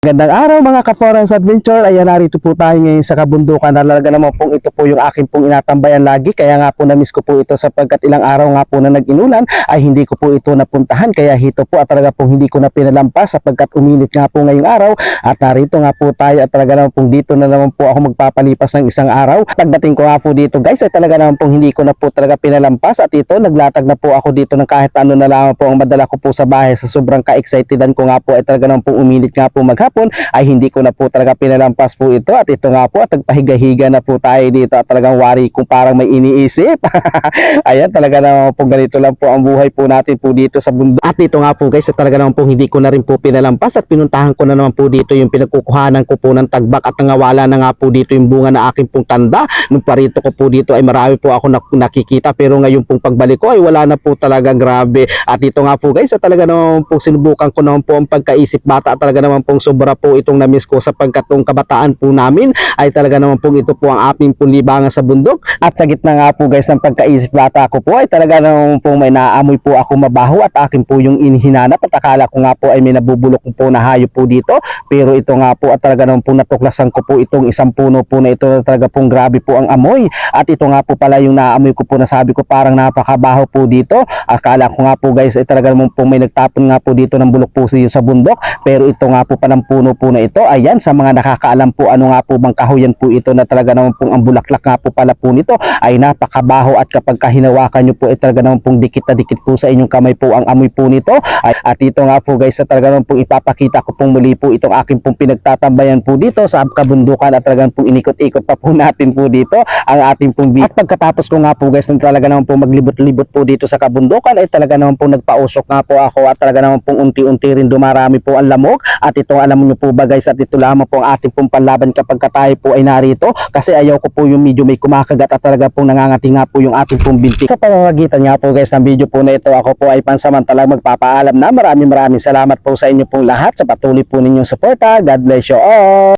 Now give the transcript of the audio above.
Gandang araw mga ka-Forans Adventure. Ayan, narito po tayo ngayon sa kabundukan. Talaga naman pong ito po yung akin pong inatambayan lagi. Kaya nga po na-miss ko po ito sapagkat ilang araw nga po na nag-inulan ay hindi ko po ito napuntahan. Kaya hito po at talaga pong hindi ko na pinalampas sapagkat uminit nga po ngayong araw. At narito nga po tayo at talaga naman pong dito na naman po ako magpapalipas ng isang araw. Pagdating ko nga po dito guys ay talaga naman pong hindi ko na po talaga pinalampas. At ito naglatag na po ako dito ng kahit ano na lamang po ang madala ko po sa bahay sa sobrang ka-excitedan ko nga po ay talaga naman pong uminit nga po maghapon ay hindi ko na po talaga pinalampas po ito. At ito nga po at nagpahiga-higa na po tayo dito. At talagang wari kung parang may iniisip. Ayan talaga naman po ganito lang po ang buhay po natin po dito sa bundok at ito nga po guys at talaga naman po hindi ko na rin po pinalampas. At pinuntahan ko na naman po dito yung pinagkukuhanan ko po ng tagbak. At nangawala na nga po dito yung bunga na aking pong tanda. Nung parito ko po dito ay marami po ako nak- nakikita. Pero ngayon pong pagbalik ko ay wala na po talaga grabe. At ito nga po guys at talaga naman po sinubukan ko naman po ang pagkaisip. Bata at talaga naman pong sobra po itong namiss ko sapagkat tong kabataan po namin ay talaga naman pong ito po ang aming pong libangan sa bundok. At sa gitna nga po guys ng pagkaisip bata ko po ay talaga naman po may naamoy po ako mabaho at akin po yung inhinanap at akala ko nga po ay may nabubulok po na hayop po dito. Pero ito nga po at talaga naman po natuklasan ko po itong isang puno po na ito na talaga pong grabe po ang amoy. At ito nga po pala yung naamoy ko po na sabi ko parang napakabaho po dito. Akala ko nga po guys ay talaga naman po may nagtapon nga po dito ng bulok po sa bundok. Pero ito nga po palang puno po na ito ayan sa mga nakakaalam po ano nga po bang kahoyan po ito na talaga naman pong ang bulaklak nga po pala po nito ay napakabaho at kapag kahinawakan nyo po ay talaga naman pong dikit na dikit po sa inyong kamay po ang amoy po nito ay, at ito nga po guys sa talaga naman pong ipapakita ko pong muli po itong aking pong pinagtatambayan po dito sa kabundukan at talagang pong inikot-ikot pa po natin po dito ang ating pong video. At pagkatapos ko nga po guys nang talaga naman pong maglibot-libot po dito sa kabundukan ay talaga naman pong nagpausok nga po ako at talaga naman pong unti-unti rin dumarami po ang lamok at ito alam niyo po ba guys at ito lamang po ang ating pong panlaban kapag ka tayo po ay narito kasi ayaw ko po yung medyo may kumakagat at talaga pong nangangati nga po yung ating pong binti. Sa pamamagitan nga po guys ng video po na ito ako po ay pansamantalang magpapaalam na maraming maraming salamat po sa inyo pong lahat sa patuloy po ninyong suporta. God bless you all!